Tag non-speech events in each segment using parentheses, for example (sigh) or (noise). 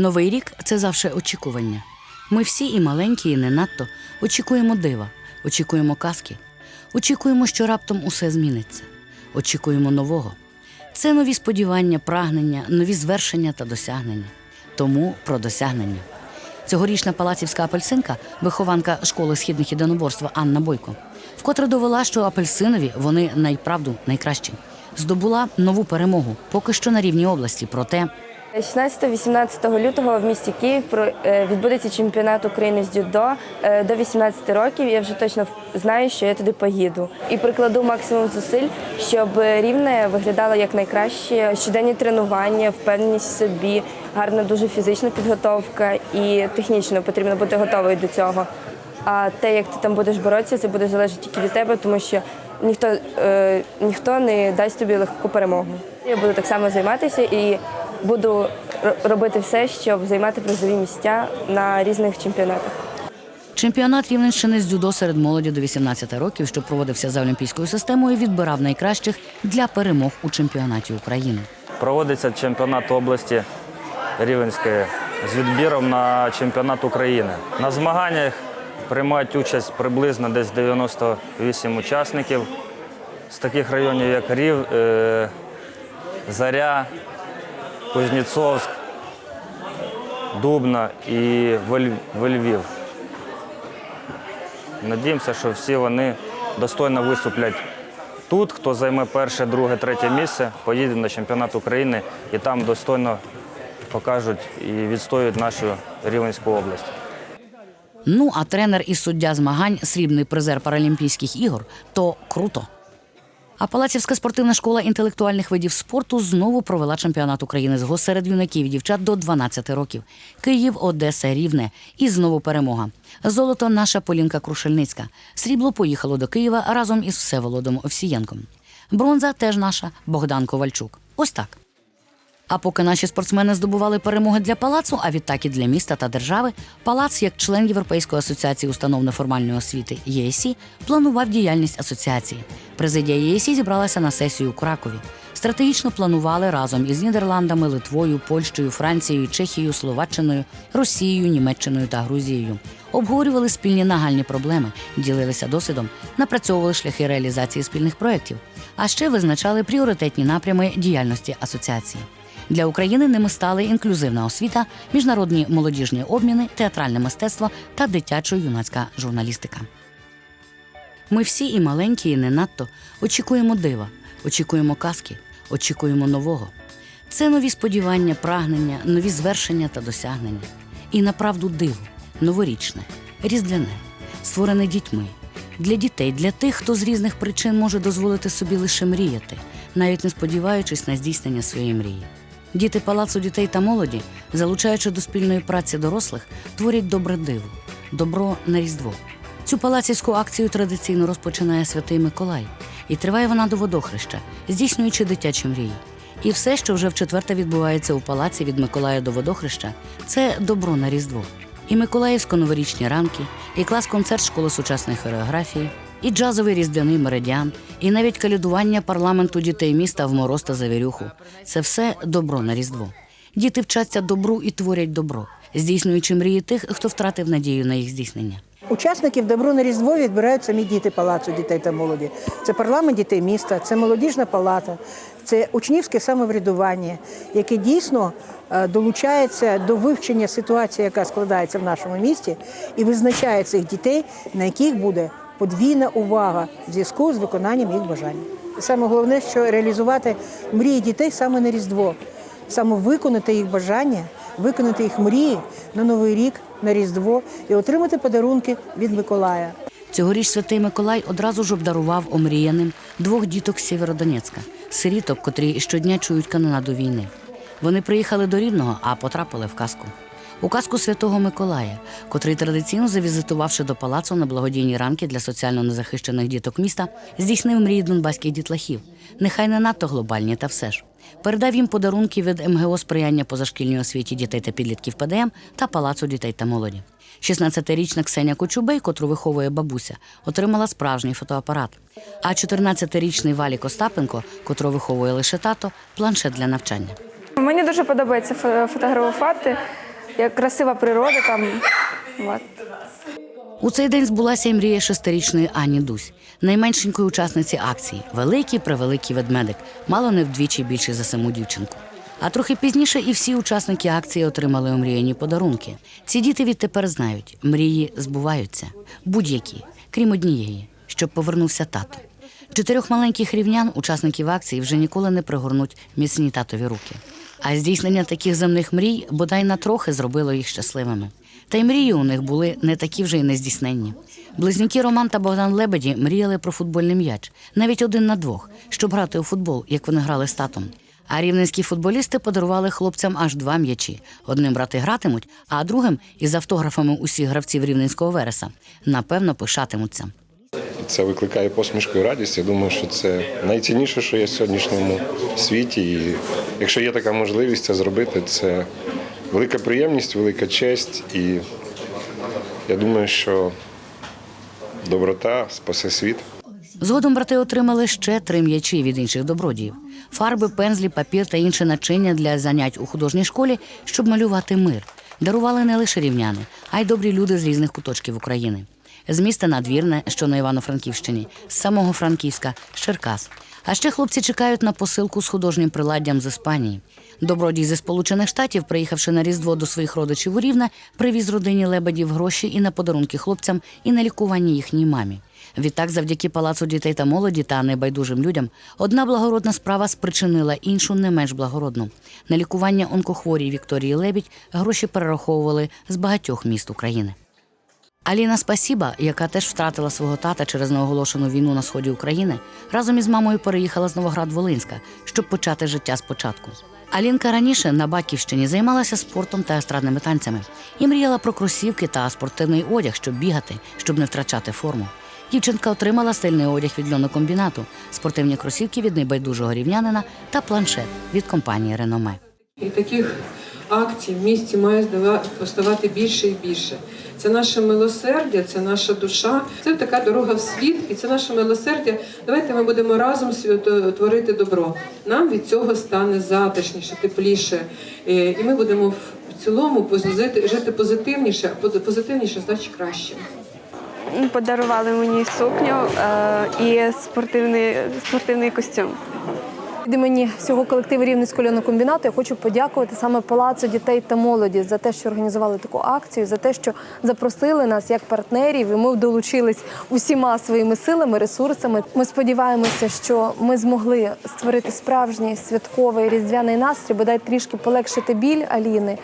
Новий рік це завжди очікування. Ми всі, і маленькі, і не надто, очікуємо дива, очікуємо казки, очікуємо, що раптом усе зміниться. Очікуємо нового. Це нові сподівання, прагнення, нові звершення та досягнення. Тому про досягнення. Цьогорічна палацівська апельсинка, вихованка школи східних єдиноборства Анна Бойко, вкотре довела, що апельсинові вони найправду найкращі. Здобула нову перемогу, поки що на рівні області. Проте 16-18 лютого в місті Київ е, відбудеться чемпіонат України з дзюдо е, до 18 років. Я вже точно знаю, що я туди поїду. І прикладу максимум зусиль, щоб рівне виглядало як найкраще. Щоденні тренування, впевненість в собі, гарна дуже фізична підготовка і технічно потрібно бути готовою до цього. А те, як ти там будеш боротися, це буде залежати тільки від тебе, тому що ніхто, е, ніхто не дасть тобі легку перемогу. Я буду так само займатися і буду робити все, щоб займати призові місця на різних чемпіонатах. чемпіонат Рівненщини з дзюдо серед молоді до 18 років, що проводився за олімпійською системою, відбирав найкращих для перемог у чемпіонаті України. Проводиться чемпіонат області Рівенської з відбіром на чемпіонат України. На змаганнях приймають участь приблизно десь 98 учасників з таких районів, як Рів, е, Заря, Кузнєцовськ, Дубна і Львів. Надіємося, що всі вони достойно виступлять тут. Хто займе перше, друге, третє місце, поїде на чемпіонат України і там достойно покажуть і відстоюють нашу Рівненську область. Ну а тренер і суддя змагань, срібний призер Паралімпійських ігор, то круто. А Палацівська спортивна школа інтелектуальних видів спорту знову провела чемпіонат України з серед юнаків і дівчат до 12 років. Київ, Одеса, Рівне. І знову перемога. Золото наша Полінка Крушельницька. Срібло поїхало до Києва разом із Всеволодом Овсієнком. Бронза теж наша Богдан Ковальчук. Ось так. А поки наші спортсмени здобували перемоги для палацу, а відтак і для міста та держави, палац, як член Європейської асоціації установ неформальної освіти ЄСІ, планував діяльність асоціації. Президія ЄСІ зібралася на сесію у Кракові. Стратегічно планували разом із Нідерландами, Литвою, Польщею, Францією, Чехією, Словаччиною, Росією, Німеччиною та Грузією. Обговорювали спільні нагальні проблеми, ділилися досвідом, напрацьовували шляхи реалізації спільних проєктів, а ще визначали пріоритетні напрями діяльності асоціації. Для України ними стали інклюзивна освіта, міжнародні молодіжні обміни, театральне мистецтво та дитячо-юнацька журналістика. Ми всі, і маленькі, і не надто, очікуємо дива, очікуємо казки, очікуємо нового. Це нові сподівання, прагнення, нові звершення та досягнення. І направду диво, новорічне, різдвяне, створене дітьми. Для дітей, для тих, хто з різних причин може дозволити собі лише мріяти, навіть не сподіваючись на здійснення своєї мрії. Діти палацу дітей та молоді, залучаючи до спільної праці дорослих, творять добре диво, добро на різдво. Цю палацівську акцію традиційно розпочинає святий Миколай, і триває вона до водохреща, здійснюючи дитячі мрії. І все, що вже вчетверте відбувається у палаці від Миколая до водохреща, це добро на різдво. І Миколаївсько-новорічні ранки, і клас-концерт школи сучасної хореографії, і джазовий різдвяний меридіан, і навіть калядування парламенту дітей міста в мороз та завірюху. Це все добро на різдво. Діти вчаться добру і творять добро, здійснюючи мрії тих, хто втратив надію на їх здійснення. Учасників добро на Різдво відбирають самі діти палацу дітей та молоді. Це парламент дітей міста, це молодіжна палата, це учнівське самоврядування, яке дійсно е, долучається до вивчення ситуації, яка складається в нашому місті, і визначає цих дітей, на яких буде подвійна увага в зв'язку з виконанням їх бажань. Саме головне, що реалізувати мрії дітей саме на Різдво, саме виконати їх бажання, виконати їх мрії на Новий рік, на Різдво і отримати подарунки від Миколая. Цьогоріч святий Миколай одразу ж обдарував омріяним двох діток з Сєвєродонецька, сиріток, котрі щодня чують канонаду війни. Вони приїхали до Рівного, а потрапили в казку. У казку святого Миколая, котрий традиційно завізитувавши до палацу на благодійні ранки для соціально незахищених діток міста, здійснив мрії донбаських дітлахів. Нехай не надто глобальні, та все ж. Передав їм подарунки від МГО сприяння позашкільній освіті дітей та підлітків ПДМ та Палацу дітей та молоді. 16-річна Ксеня Кочубей, котру виховує бабуся, отримала справжній фотоапарат. А 14-річний Валік Остапенко, котрого виховує лише тато, планшет для навчання. Мені дуже подобається фо- фотографувати. Як красива природа там. От. У цей день збулася й мрія шестирічної Ані Дусь, найменшенької учасниці акції. Великий превеликий ведмедик, мало не вдвічі більший за саму дівчинку. А трохи пізніше і всі учасники акції отримали омріяні подарунки. Ці діти відтепер знають, мрії збуваються будь-які, крім однієї, щоб повернувся тато. Чотирьох маленьких рівнян, учасників акції, вже ніколи не пригорнуть міцні татові руки. А здійснення таких земних мрій бодай на трохи зробило їх щасливими. Та й мрії у них були не такі вже й нездійсненні. Близнюки Роман та Богдан Лебеді мріяли про футбольний м'яч, навіть один на двох, щоб грати у футбол, як вони грали з татом. А рівненські футболісти подарували хлопцям аж два м'ячі. Одним брати гратимуть, а другим із автографами усіх гравців рівненського вереса. Напевно, пишатимуться. Це викликає посмішку і радість. Я думаю, що це найцінніше, що є в сьогоднішньому світі. І якщо є така можливість це зробити, це велика приємність, велика честь. І я думаю, що доброта спасе світ. Згодом брати отримали ще три м'ячі від інших добродіїв: фарби, пензлі, папір та інше начиння для занять у художній школі, щоб малювати мир. Дарували не лише рівняни, а й добрі люди з різних куточків України. З міста Надвірне, що на Івано-Франківщині, з самого Франківська, Черкас. А ще хлопці чекають на посилку з художнім приладдям з Іспанії. Добродій зі Сполучених Штатів, приїхавши на Різдво до своїх родичів у Рівне, привіз родині лебедів гроші і на подарунки хлопцям, і на лікування їхній мамі. Відтак, завдяки палацу дітей та молоді та небайдужим людям, одна благородна справа спричинила іншу не менш благородну. На лікування онкохворій Вікторії Лебідь гроші перераховували з багатьох міст України. Аліна Спасіба, яка теж втратила свого тата через неоголошену війну на сході України, разом із мамою переїхала з Новоград-Волинська, щоб почати життя спочатку. Алінка раніше на Баківщині займалася спортом та естрадними танцями і мріяла про кросівки та спортивний одяг, щоб бігати, щоб не втрачати форму. Дівчинка отримала стильний одяг від льонокомбінату, спортивні кросівки від небайдужого рівнянина та планшет від компанії Реноме. І таких акцій в місті має поставати більше і більше. Це наше милосердя, це наша душа, це така дорога в світ, і це наше милосердя. Давайте ми будемо разом творити добро. Нам від цього стане затишніше, тепліше. Е, І ми будемо в цілому жити позитивніше, а пози- позитивніше значить краще. Подарували мені сукню е, і спортивний, спортивний костюм. Імені всього колективу Рівненського льонокомбінату я хочу подякувати саме Палацу дітей та молоді за те, що організували таку акцію, за те, що запросили нас як партнерів, і ми долучились усіма своїми силами, ресурсами. Ми сподіваємося, що ми змогли створити справжній святковий різдвяний настрій, бодай трішки полегшити біль Аліни,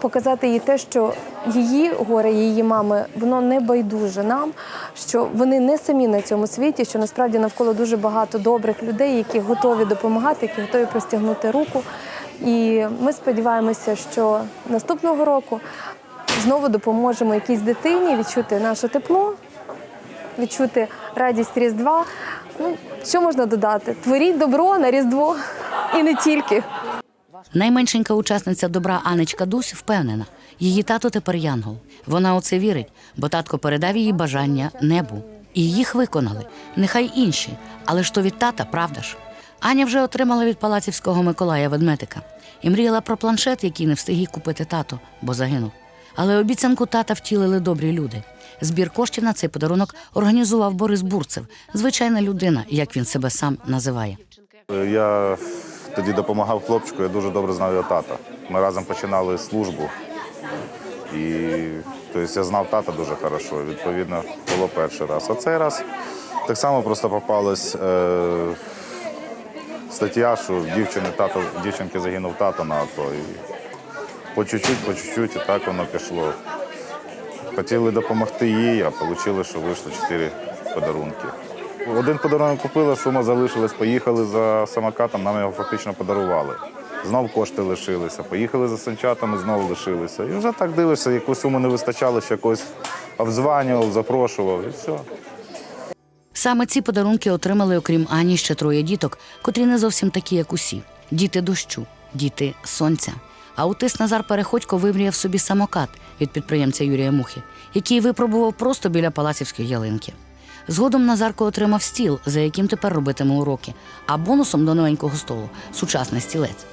показати їй те, що її горе, її мами, воно не байдуже нам, що вони не самі на цьому світі, що насправді навколо дуже багато добрих людей, які готові допомагати, які готові простягнути руку. І ми сподіваємося, що наступного року знову допоможемо якійсь дитині відчути наше тепло, відчути радість Різдва. Ну, що можна додати? Творіть добро на Різдво і не тільки. Найменшенька учасниця добра Анечка Дусь впевнена, її тато тепер янгол. Вона у це вірить, бо татко передав її бажання небу. І їх виконали. Нехай інші, але ж то від тата, правда ж? Аня вже отримала від палацівського Миколая ведметика і мріяла про планшет, який не встиг їй купити тато, бо загинув. Але обіцянку тата втілили добрі люди. Збір коштів на цей подарунок організував Борис Бурцев, звичайна людина, як він себе сам називає. Я тоді допомагав хлопчику, я дуже добре знав його тата. Ми разом починали службу. І тобто, я знав тата дуже хорошо. Відповідно, було перший раз. А цей раз так само просто попалась е, стаття, що дівчини тато, дівчинки загинув тато на АТО. І по чуть-чуть, по чуть-чуть, і так воно пішло. Хотіли допомогти їй, а отримали, що вийшло чотири подарунки. Один подарунок купили, сума залишилась, поїхали за самокатом, нам його фактично подарували. Знов кошти лишилися. Поїхали за санчатами, знову лишилися. І вже так дивишся, яку суму не вистачало, ще когось обзванював, запрошував і все. Саме ці подарунки отримали, окрім Ані, ще троє діток, котрі не зовсім такі, як усі: діти дощу, діти сонця. Аутист Назар Переходько вимріяв собі самокат від підприємця Юрія Мухи, який випробував просто біля палацівської ялинки. Згодом Назарко отримав стіл, за яким тепер робитиме уроки, а бонусом до новенького столу сучасний стілець.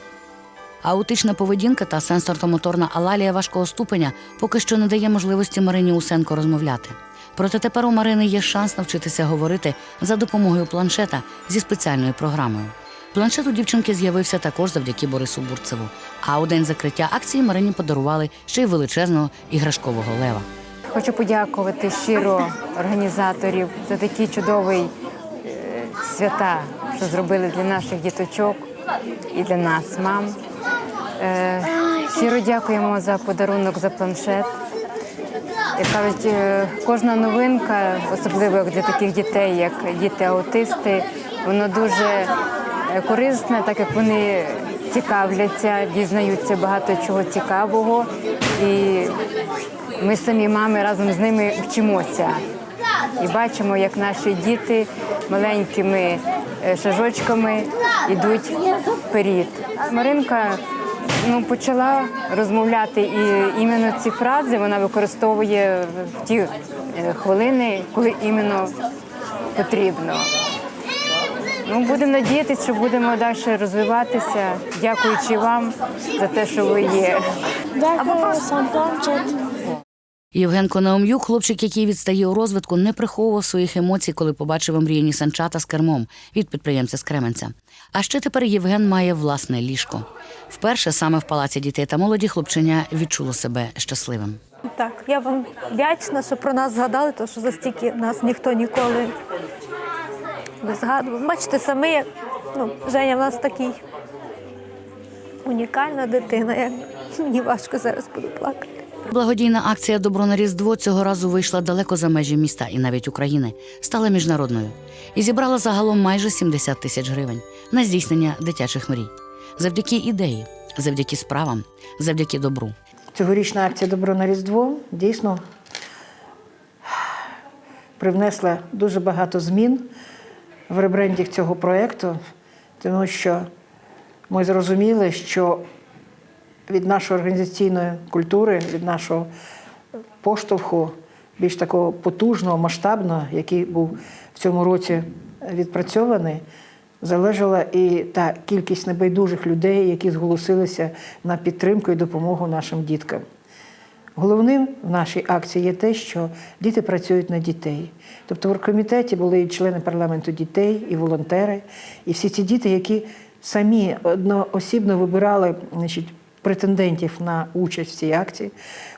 Аутична поведінка та сенсорно-моторна алалія важкого ступеня поки що не дає можливості Марині Усенко розмовляти. Проте тепер у Марини є шанс навчитися говорити за допомогою планшета зі спеціальною програмою. Планшет у дівчинки з'явився також завдяки Борису Бурцеву. А у день закриття акції Марині подарували ще й величезного іграшкового лева. Хочу подякувати щиро організаторів за такі чудові е, свята, що зробили для наших діточок і для нас, мам. Е, Щиро дякуємо за подарунок за планшет. Як кажуть, е, кожна новинка, особливо для таких дітей, як діти-аутисти, воно дуже корисне, так як вони цікавляться, дізнаються багато чого цікавого. І ми самі мами разом з ними вчимося. І бачимо, як наші діти маленькими е, шажочками йдуть вперед. Маринка ну, почала розмовляти і іменно ці фрази вона використовує в ті е, хвилини, коли іменно потрібно. Ну, будемо надіятися, що будемо далі розвиватися, дякуючи вам за те, що ви є. Дякую, планшет. Євген Конаум'юк, хлопчик, який відстає у розвитку, не приховував своїх емоцій, коли побачив омріяні санчата з кермом від підприємця з Кременця. А ще тепер Євген має власне ліжко. Вперше саме в палаці дітей та молоді хлопчиня відчуло себе щасливим. Так, я вам вдячна, що про нас згадали, тому що за стільки нас ніхто ніколи не згадував. Бачите, саме ну, Женя в нас такий унікальна дитина. Я, (laughs) мені важко зараз буду плакати. Благодійна акція Добро на Різдво цього разу вийшла далеко за межі міста і навіть України, стала міжнародною і зібрала загалом майже 70 тисяч гривень на здійснення дитячих мрій. Завдяки ідеї, завдяки справам, завдяки добру. Цьогорічна акція Добро на Різдво дійсно привнесла дуже багато змін в ребрендінг цього проєкту, тому що ми зрозуміли, що від нашої організаційної культури, від нашого поштовху, більш такого потужного, масштабного, який був в цьому році відпрацьований, залежала і та кількість небайдужих людей, які зголосилися на підтримку і допомогу нашим діткам. Головним в нашій акції є те, що діти працюють на дітей. Тобто в оргкомітеті були і члени парламенту дітей, і волонтери, і всі ці діти, які самі одноосібно вибирали значить, претендентів на участь в цій акції,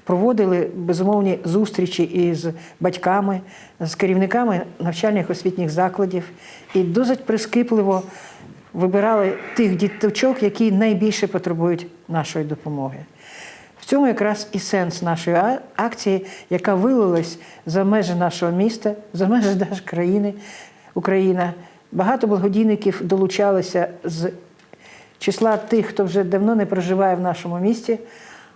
проводили безумовні зустрічі із батьками, з керівниками навчальних освітніх закладів і досить прискіпливо вибирали тих діточок, які найбільше потребують нашої допомоги. В цьому якраз і сенс нашої акції, яка вилилась за межі нашого міста, за межі (laughs) нашої країни, Україна. Багато благодійників долучалися з числа тих, хто вже давно не проживає в нашому місті,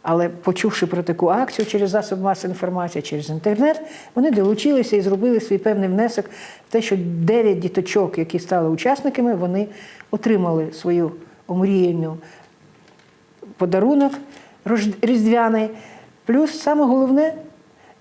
але почувши про таку акцію через засоб масової інформації, через інтернет, вони долучилися і зробили свій певний внесок в те, що дев'ять діточок, які стали учасниками, вони отримали свою омріяну подарунок різдвяний. Плюс саме головне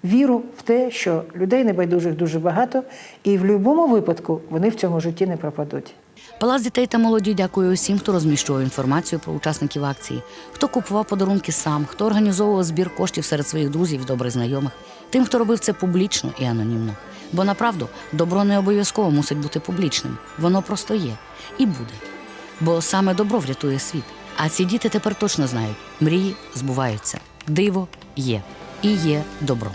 віру в те, що людей небайдужих дуже багато, і в будь-якому випадку вони в цьому житті не пропадуть. Палац дітей та молоді дякує усім, хто розміщував інформацію про учасників акції, хто купував подарунки сам, хто організовував збір коштів серед своїх друзів, і добрих знайомих, тим, хто робив це публічно і анонімно. Бо направду добро не обов'язково мусить бути публічним. Воно просто є і буде. Бо саме добро врятує світ. А ці діти тепер точно знають: мрії збуваються, диво є і є добро.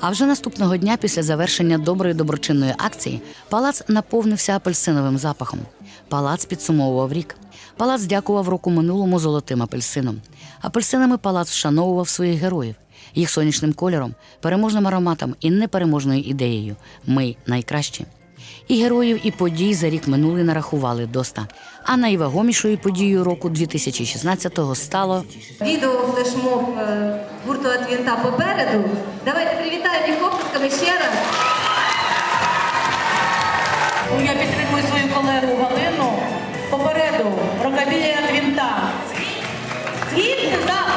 А вже наступного дня, після завершення доброї доброчинної акції, палац наповнився апельсиновим запахом. Палац підсумовував рік. Палац дякував року минулому золотим апельсином. Апельсинами палац вшановував своїх героїв, їх сонячним кольором, переможним ароматом і непереможною ідеєю Ми найкращі. І героїв, і подій за рік минулий нарахували доста. А найвагомішою подією року 2016-го стало Відео флешмоб е, гурту Атвінта попереду. Давайте привітаємо їх оплесками ще раз. Ну, Я підтримую свою колегу Галину. Попереду рокабілія Твінта. Звідки за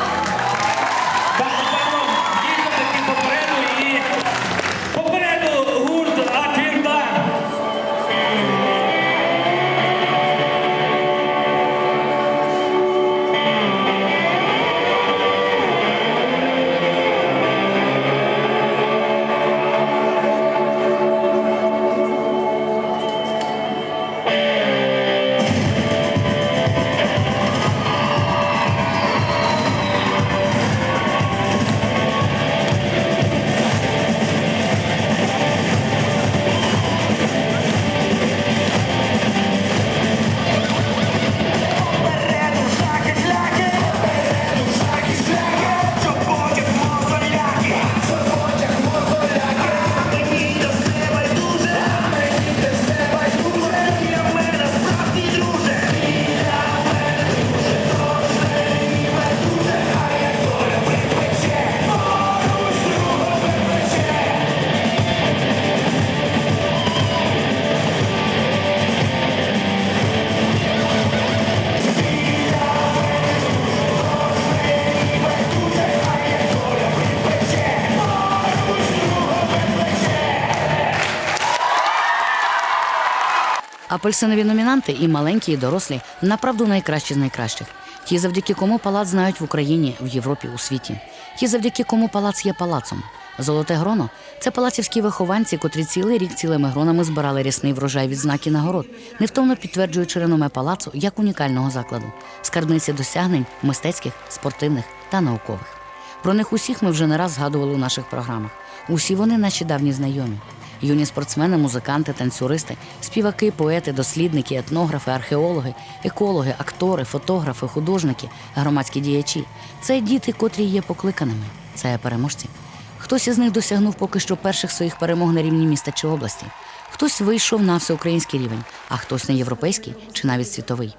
Апельсинові номінанти і маленькі, і дорослі направду найкращі з найкращих. Ті, завдяки кому палац знають в Україні, в Європі, у світі. Ті, завдяки кому палац є палацом. Золоте гроно це палацівські вихованці, котрі цілий рік цілими гронами збирали рясний врожай відзнак і нагород, невтомно підтверджуючи реноме палацу як унікального закладу, скарбниці досягнень мистецьких, спортивних та наукових. Про них усіх ми вже не раз згадували у наших програмах. Усі вони наші давні знайомі. Юні спортсмени, музиканти, танцюристи, співаки, поети, дослідники, етнографи, археологи, екологи, актори, фотографи, художники, громадські діячі це діти, котрі є покликаними. Це переможці. Хтось із них досягнув поки що перших своїх перемог на рівні міста чи області. Хтось вийшов на всеукраїнський рівень, а хтось на європейський чи навіть світовий.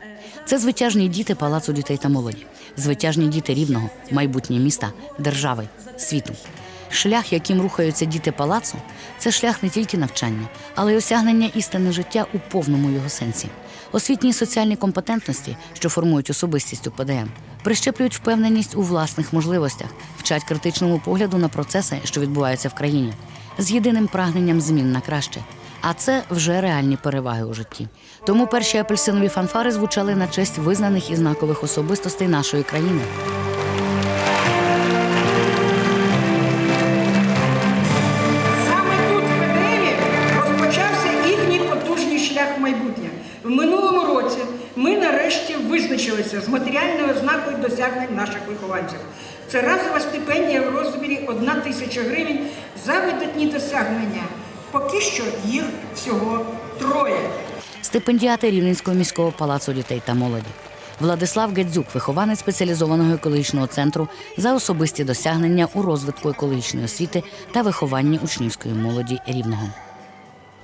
Це звитяжні діти палацу дітей та молоді, звитяжні діти рівного, майбутнє міста, держави, світу. Шлях, яким рухаються діти палацу, це шлях не тільки навчання, але й осягнення істини життя у повному його сенсі. Освітні і соціальні компетентності, що формують особистість у ПДМ, прищеплюють впевненість у власних можливостях, вчать критичному погляду на процеси, що відбуваються в країні, з єдиним прагненням змін на краще. А це вже реальні переваги у житті. Тому перші апельсинові фанфари звучали на честь визнаних і знакових особистостей нашої країни. Матеріальною ознакою досягнень наших вихованців. Це разова стипендія в розмірі 1 тисяча гривень за видатні досягнення. Поки що їх всього троє. стипендіати Рівненського міського палацу дітей та молоді. Владислав Гедзюк, вихованець спеціалізованого екологічного центру за особисті досягнення у розвитку екологічної освіти та вихованні учнівської молоді рівного.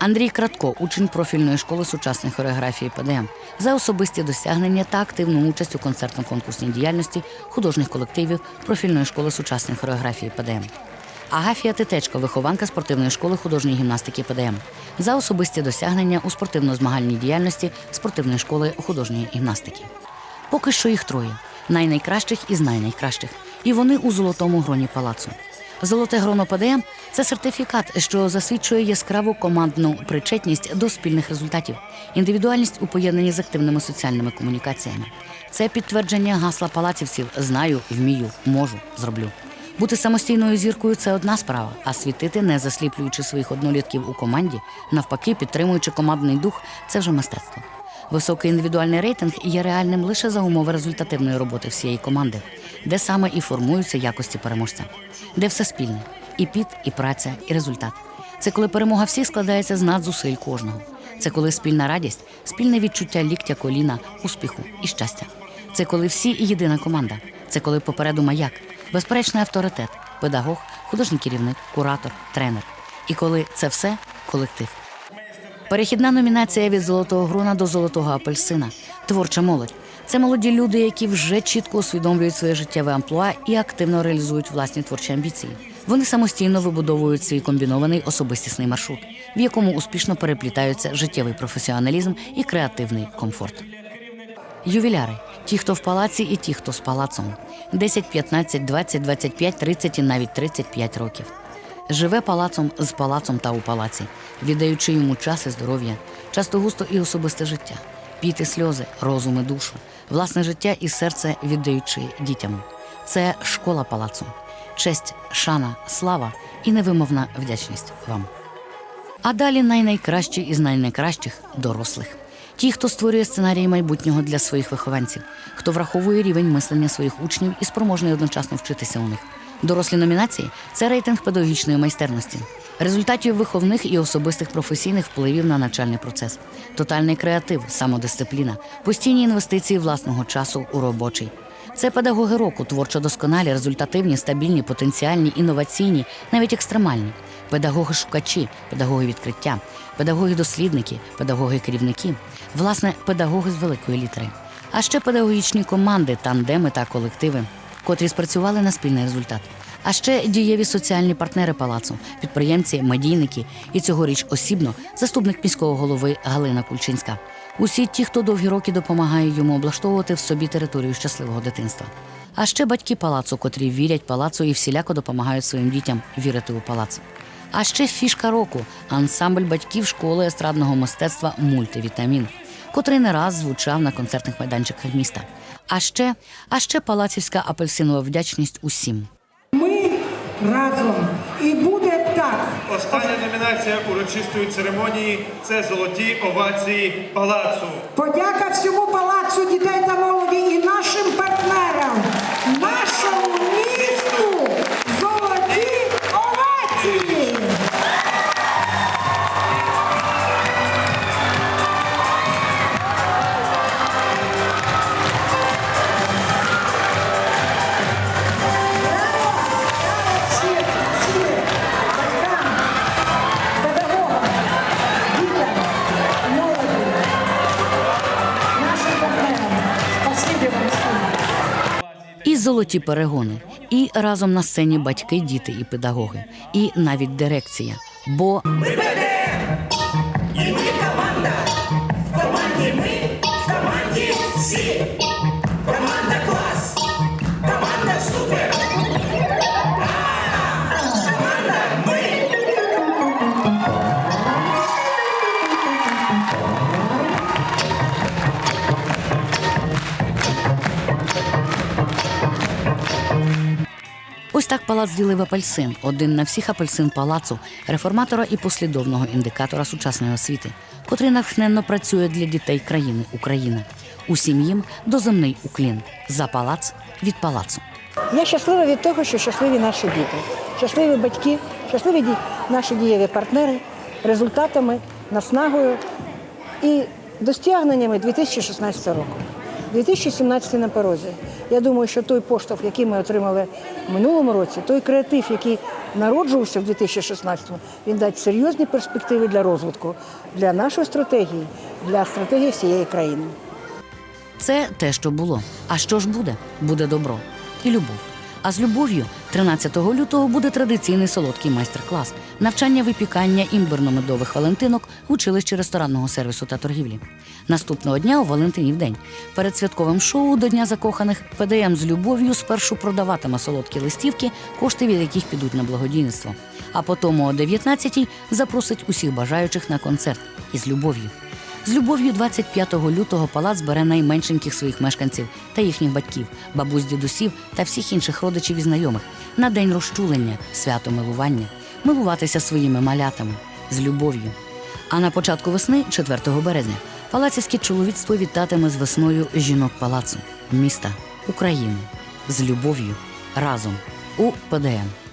Андрій Кратко, учень профільної школи сучасної хореографії ПДМ, за особисті досягнення та активну участь у концертно-конкурсній діяльності художніх колективів профільної школи сучасної хореографії ПДМ. Агафія Титечко, вихованка спортивної школи художньої гімнастики ПДМ, за особисті досягнення у спортивно-змагальній діяльності спортивної школи художньої гімнастики. Поки що їх троє найнайкращих із найнайкращих, і вони у золотому гроні палацу. Золоте гроно ПДМ це сертифікат, що засвідчує яскраву командну причетність до спільних результатів, індивідуальність у поєднанні з активними соціальними комунікаціями. Це підтвердження гасла палацівців знаю, вмію, можу, зроблю. Бути самостійною зіркою це одна справа, а світити, не засліплюючи своїх однолітків у команді, навпаки, підтримуючи командний дух, це вже мистецтво. Високий індивідуальний рейтинг є реальним лише за умови результативної роботи всієї команди, де саме і формуються якості переможця, де все спільне і піт, і праця, і результат. Це коли перемога всіх складається з надзусиль кожного. Це коли спільна радість, спільне відчуття ліктя, коліна, успіху і щастя. Це коли всі і єдина команда. Це коли попереду маяк, безперечний авторитет, педагог, художній керівник, куратор, тренер. І коли це все колектив. Перехідна номінація від золотого груна до золотого апельсина. Творча молодь. Це молоді люди, які вже чітко усвідомлюють своє життєве амплуа і активно реалізують власні творчі амбіції. Вони самостійно вибудовують свій комбінований особистісний маршрут, в якому успішно переплітаються життєвий професіоналізм і креативний комфорт. Ювіляри ті, хто в палаці, і ті, хто з палацом. 10, 15, 20, 25, 30 і навіть 35 років. Живе палацом з палацом та у палаці, віддаючи йому час і здоров'я, часто густо і особисте життя, піти сльози, розум і душу, власне життя і серце віддаючи дітям. Це школа палацу, честь, шана, слава і невимовна вдячність вам. А далі найнайкращі із найнайкращих дорослих. Ті, хто створює сценарії майбутнього для своїх вихованців, хто враховує рівень мислення своїх учнів і спроможний одночасно вчитися у них. Дорослі номінації це рейтинг педагогічної майстерності, результатів виховних і особистих професійних впливів на навчальний процес, тотальний креатив, самодисципліна, постійні інвестиції власного часу у робочий. Це педагоги року, творчо досконалі, результативні, стабільні, потенціальні, інноваційні, навіть екстремальні. Педагоги-шукачі, педагоги відкриття, педагоги-дослідники, педагоги-керівники, власне, педагоги з великої літери. А ще педагогічні команди, тандеми та колективи, котрі спрацювали на спільний результат. А ще дієві соціальні партнери палацу, підприємці, медійники і цьогоріч осібно заступник міського голови Галина Кульчинська. Усі ті, хто довгі роки допомагає йому облаштовувати в собі територію щасливого дитинства. А ще батьки палацу, котрі вірять палацу і всіляко допомагають своїм дітям вірити у палац. А ще фішка року ансамбль батьків школи естрадного мистецтва Мультивітамін, котрий не раз звучав на концертних майданчиках міста. А ще, а ще палацівська апельсинова вдячність усім. Ми разом. І буде так. Остання номінація урочистої церемонії це золоті овації палацу. Подяка всьому палацу дітей та молоді золоті перегони, і разом на сцені батьки, діти і педагоги, і навіть дирекція. Бо так палац ділив апельсин, один на всіх апельсин палацу, реформатора і послідовного індикатора сучасної освіти, котрий натхненно працює для дітей країни Україна. Усім їм доземний уклін за палац від палацу. Я щаслива від того, що щасливі наші діти, щасливі батьки, щасливі наші дієві партнери результатами, наснагою і досягненнями 2016 року. 2017 на порозі. Я думаю, що той поштовх, який ми отримали в минулому році, той креатив, який народжувався в 2016-му, він дасть серйозні перспективи для розвитку, для нашої стратегії, для стратегії всієї країни. Це те, що було. А що ж буде? Буде добро і любов. А з любов'ю 13 лютого буде традиційний солодкий майстер-клас навчання випікання імбирно-медових валентинок в училищі ресторанного сервісу та торгівлі. Наступного дня у Валентинів день перед святковим шоу до Дня закоханих ПДМ з любов'ю спершу продаватиме солодкі листівки, кошти від яких підуть на благодійництво. А потім о 19-й запросить усіх бажаючих на концерт із любов'ю. З любов'ю 25 лютого палац бере найменшеньких своїх мешканців та їхніх батьків, бабусь, дідусів та всіх інших родичів і знайомих на день розчулення, свято милування, милуватися своїми малятами з любов'ю. А на початку весни, 4 березня, палацівське чоловіцтво вітатиме з весною жінок палацу, міста, України з любов'ю разом у ПДМ.